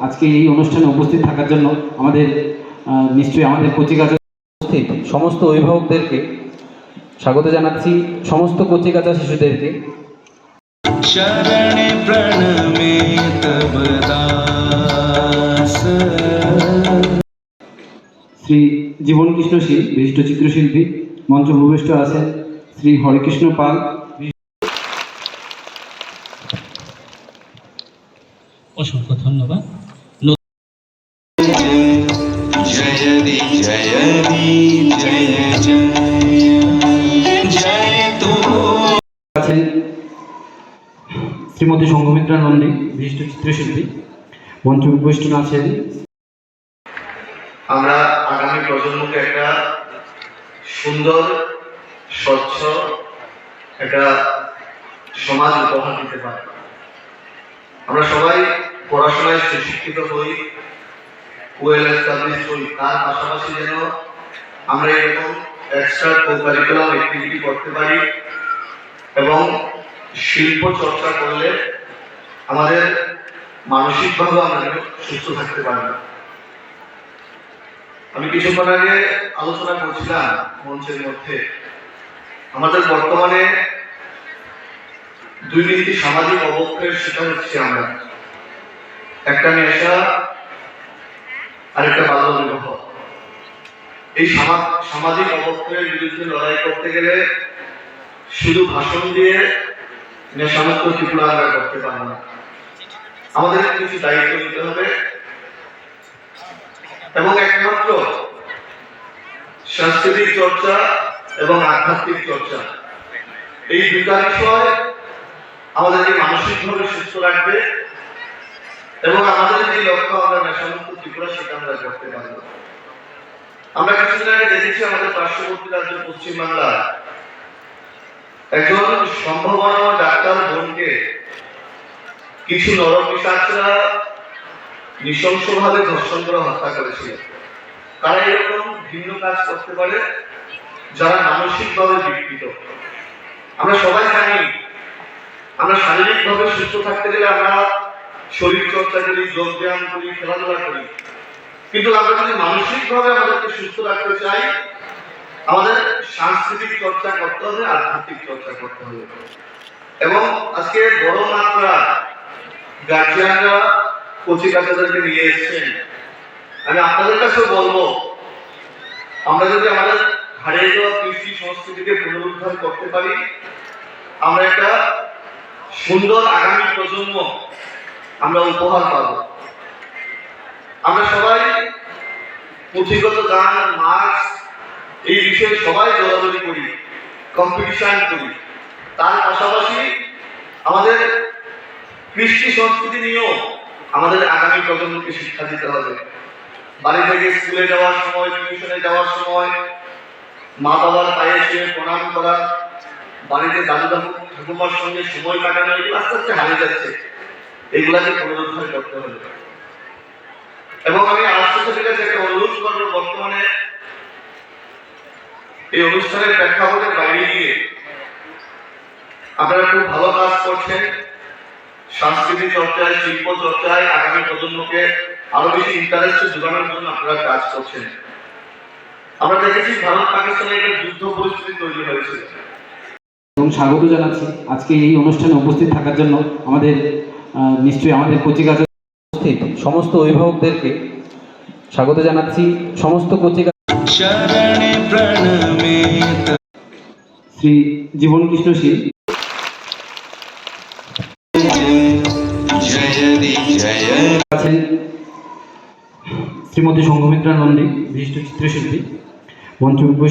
আজকে এই অনুষ্ঠানে উপস্থিত থাকার জন্য আমাদের নিশ্চয়ই আমাদের কোচিং কাছে উপস্থিত সমস্ত অভিভাবকদেরকে স্বাগত জানাচ্ছি সমস্ত কোচিং কাচা শিশুদেরকে শ্রী জীবন কৃষ্ণ শীল বিশিষ্ট চিত্রশিল্পী মঞ্চ ভূমিষ্ঠ আছেন শ্রী হরিকৃষ্ণ পাল। অসংখ্য ধন্যবাদ। जयति जयति जय जय जय तू আছেন শ্রীমতী সংঘমিত্রা নন্দী বিশিষ্ট চিত্রশিল্পী মঞ্চ উপবিষ্ট আছেন আমরা আগামী প্রজন্মকে একটা সুন্দর স্বচ্ছ একটা সমাজ উপহার দিতে পারি আমরা সবাই পড়াশোনায় সুশিক্ষিত হই ওয়েল এস্টাবলিশ হই। তার পাশাপাশি যেন আমরা এরকম এক্সট্রা কোকারিকুলাম অ্যাক্টিভিটি করতে পারি এবং শিল্প চর্চা করলে আমাদের মানসিকভাবে আমরা সুস্থ থাকতে পারি। আমি কিছুক্ষণ আগে আলোচনা করছিলাম মঞ্চের মধ্যে। আমাদের বর্তমানে তিনটি সামাজিক অবক্ষয়ের শিকার হচ্ছে আমরা। একটা নেশা আর একটা বাল্য বিবাহ এই সামা- সামাজিক অবক্ষয়ের বিরুদ্ধে লড়াই করতে গেলে শুধু ভাষণ দিয়ে নেশামুক্ত ত্রিপুরা আমরা করতে পারব না। আমাদের কিছু দায়িত্ব নিতে হবে। এবং একমাত্র সাংস্কৃতিক চর্চা এবং আধ্যাত্মিক চর্চা। এই দুটা বিষয় আমাদেরকে মানসিকভাবে সুস্থ রাখবে এবং আমাদের যে লক্ষ্য আমরা নেশামুক্ত ত্রিপুরা সেটা আমরা করতে আমরা কিছুদিন আগে দেখেছি আমাদের পার্শ্ববর্তী রাজ্য পশ্চিমবাংলা একজন সম্ভাবনা ডাক্তার বোনকে কিছু নরপিসাচরা নৃশংসভাবে ধর্ষণ করে হত্যা করেছিল। তারা এরকম ভিন্ন কাজ করতে পারে যারা মানসিকভাবে বিকৃত। আমরা সবাই জানি, আমরা শারীরিকভাবে সুস্থ থাকতে গেলে আমরা শরীর চর্চা করি যোগ ব্যায়াম করি, খেলাধুলা করি। কিন্তু আমরা যদি মানসিকভাবে আমাদেরকে সুস্থ রাখতে চাই, আমাদের সাংস্কৃতিক চর্চা করতে হবে, আধ্যাত্মিক চর্চা করতে হবে। এবং আজকে বড় মাত্রা গার্জিয়ানরা কচি নিয়ে এসেছেন। আমি আপনাদের কাছেও বলব, আমরা যদি আমাদের হারিয়ে যাওয়া কৃষি সংস্কৃতিকে পুনরুদ্ধার করতে পারি, আমরা একটা সুন্দর আগামী প্রজন্ম আমরা উপহার পাব। আমরা সবাই পুঁথিগত গান মার্কস এই বিষয়ে সবাই দৌড়াদৌড়ি করি কম্পিটিশন করি। তার পাশাপাশি আমাদের কৃষ্টি সংস্কৃতি নিয়েও আমাদের আগামী প্রজন্মকে শিক্ষা দিতে হবে। বাড়ি থেকে স্কুলে যাওয়ার সময় টিউশনে যাওয়ার সময়, মা বাবার পায়ে শুয়ে প্রণাম করা, বাড়িতে দাদু ঠাকুমার সঙ্গে সময় কাটানো, এগুলো আস্তে আস্তে হারিয়ে যাচ্ছে। এগুলাকে পুনরুদ্ধার করতে হবে। এবং আমি কাছে একটা অনুরোধ করব, বর্তমানে এই অনুষ্ঠানের বাইরে গিয়ে আপনারা খুব ভালো কাজ করছেন। সাংস্কৃতিক চর্চায়, শিল্প চর্চায় আগামী প্রজন্মকে আরও বেশি ইন্টারেস্ট জন্য আপনারা কাজ করছেন। আমরা দেখেছি ভারত পাকিস্তানের একটা যুদ্ধ পরিস্থিতি তৈরি হয়েছে। এবং স্বাগত জানাচ্ছি। আজকে এই অনুষ্ঠানে উপস্থিত থাকার জন্য আমাদের নিশ্চয়ই আমাদের কোচিং কাছে উপস্থিত। সমস্ত অভিভাবকদেরকে স্বাগত জানাচ্ছি। সমস্ত কোচিং শ্রী জীবন কৃষ্ণ শীল আছেন শ্রীমতী সংঘমিত্রা নন্দী বিশিষ্ট চিত্রশিল্পী মঞ্চ